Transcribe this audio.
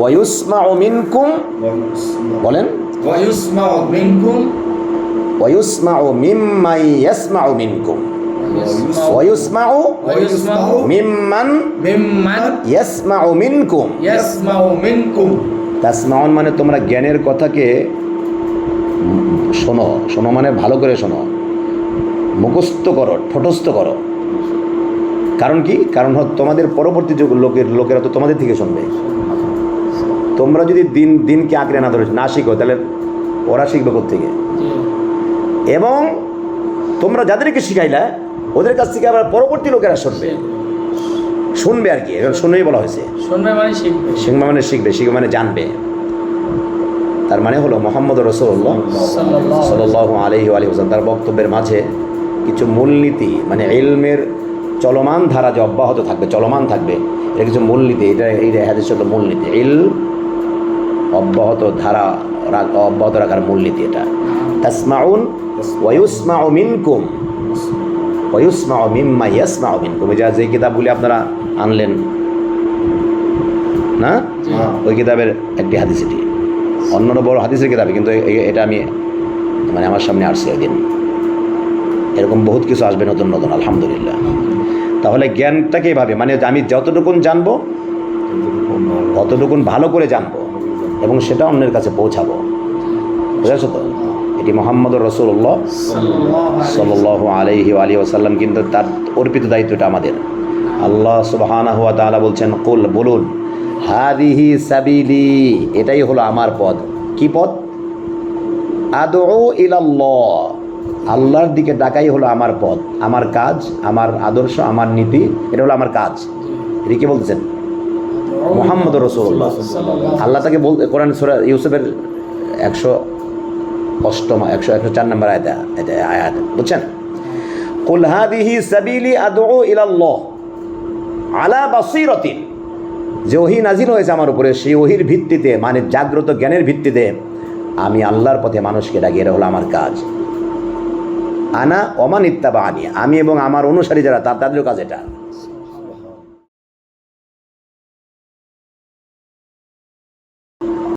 ওয়ুসমাউ মিনকুম বলেন ويسمع منكم ওয়ুসমাউ মিম্মাই ইয়াসমাউ মিনকুম ওয়ুসমাউ ويسمع মিম্মান ممن ইয়াসমাউ মিনকুম يسمع منكم তাসমাউন মানে তোমরা জ্ঞানের কথাকে উম, শোনো শোনো মানে ভালো করে শোনো মুখস্থ করো ঠোঁটস্থ করো কারণ কি কারণ হচ্ছে তোমাদের পরবর্তী যুগ লোকের লোকেরা তো তোমাদের থেকে শুনবে তোমরা যদি দিন দিনকে আঁকড়ে না ধরে না শিখো তাহলে ওরা শিখবে থেকে এবং তোমরা যাদেরকে শিখাইলা ওদের কাছ থেকে আবার পরবর্তী লোকেরা শুনবে। শুনবে আর কি শুনবেই বলা হয়েছে। শুনবে মানে শিখবে। শিখবে মানে শিখবে শিখবে মানে জানবে। তার মানে হলো মোহাম্মদ রসুল্লাহ সাল্লাহ আলহি আলী হোসেন তার বক্তব্যের মাঝে কিছু মূলনীতি মানে ইলমের চলমান ধারা যে অব্যাহত থাকবে চলমান থাকবে এটা কিছু মূলনীতি এটা এই হাদিস হলো মূলনীতি ইল অব্যাহত ধারা অব্যাহত রাখার মূলনীতি এটা। তাসমাউন ওয়ুসমাউ মিনকুম ওয়ুসমাউ মিম্মা ইয়াসমাউ মিনকুম। যা যে কিতাবগুলি আপনারা আনলেন না? ওই কিতাবের একটি হাদিস এটি। অন্যান্য বড় হাদিসের কিতাবে কিন্তু এটা আমি মানে আমার সামনে আসছে একদিন এরকম বহুত কিছু আসবে নতুন নতুন আলহামদুলিল্লাহ। তাহলে জ্ঞানটাকে এভাবে মানে আমি যতটুকুন জানব ততটুকুন ভালো করে জানব। এবং সেটা অন্যের কাছে পৌঁছাবো। বুঝেছ তো? এটি মোহাম্মদ রসুল্লাহ সাল্লাহ আলহি আলী ওসাল্লাম কিন্তু তার অর্পিত দায়িত্বটা আমাদের। আল্লাহ সুবহানা হুয়া তাআলা বলছেন, কুল, বলুন হাদিহি সাবিলি। এটাই হলো আমার পদ। কি পদ? আদৌ ইলাল্লাহ। আল্লাহর দিকে ডাকাই হলো আমার পদ। আমার কাজ, আমার আদর্শ, আমার নীতি, এটা হলো আমার কাজ। এটা কি বলতেছেন মোহাম্মদ রসুল্লাহ আল্লাহ তাকে বল কোরআন সুরা ইউসুফের একশো অষ্টম, একশো একশো চার নম্বর আয়াত আয়াত বুঝছেন? যে ওহি নাজিল হয়েছে আমার উপরে, সেই ওহির ভিত্তিতে মানে জাগ্রত জ্ঞানের ভিত্তিতে, আমি আল্লাহর পথে মানুষকে ডাকি এটা আমার কাজ। আনা অমান ইত্তাবা আনি আমি এবং আমার অনুসারী যারা তাদের কাজ এটা।